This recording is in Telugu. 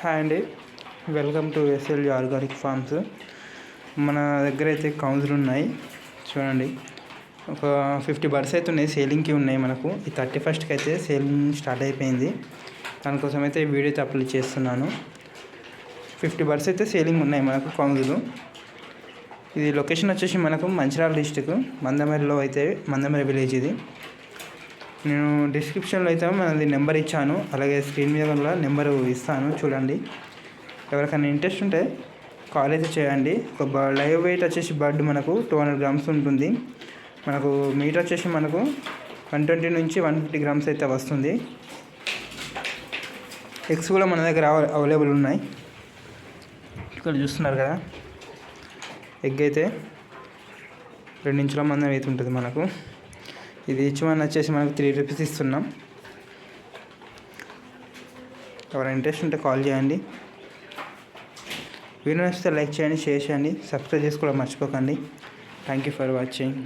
హాయ్ అండి. Welcome to S L organic farms మన దగ్గర అయితే కౌన్సిల్ ఉన్నాయి. చూడండి. ఒక ఫిఫ్టీ బర్డ్స్ అయితే ఉన్నాయి. సేలింగ్కి ఉన్నాయి మనకు. ఈ థర్టీ ఫస్ట్కి అయితే సేలింగ్ స్టార్ట్ అయిపోయింది. దానికోసం అయితే వీడియో అయితే అప్లోడ్ చేస్తున్నాను. ఫిఫ్టీ బర్డ్స్ అయితే సేలింగ్ ఉన్నాయి మనకు కౌన్సిల్ ఇది లొకేషన్ వచ్చేసి మనకు మంచిర్యాల డిస్టిక్ మందమరిలో అయితే మందమరి విలేజ్ ఇది. నేను డిస్క్రిప్షన్లో అయితే మనది నెంబర్ ఇచ్చాను. అలాగే స్క్రీన్ మీద కూడా నెంబర్ ఇస్తాను. చూడండి. ఎవరికైనా ఇంట్రెస్ట్ ఉంటే కాల్ అయితే చేయండి. ఒక బ- లైవ్ వెయిట్ వచ్చేసి బర్డ్ మనకు టూ హండ్రెడ్ గ్రామ్స్ ఉంటుంది. మనకు మీట్ వచ్చేసి మనకు వన్ ట్వంటీ నుంచి వన్ ఫిఫ్టీ గ్రామ్స్ అయితే వస్తుంది. ఎగ్స్ కూడా మన దగ్గర అవైలబుల్ ఉన్నాయి. ఇక్కడ చూస్తున్నారు కదా. ఎగ్ అయితే రెండు ఇంచుల మందం అయితే ఉంటుంది మనకు. ఇది ఈచ్ వన్ వచ్చేసి మనకు త్రీ రూపీస్ ఇస్తున్నాం. ఎవరైనా ఇంట్రెస్ట్ ఉంటే కాల్ చేయండి. వీడియో నచ్చితే లైక్ చేయండి షేర్ చేయండి సబ్స్క్రైబ్ చేసుకోవడం మర్చిపోకండి. Thank you for watching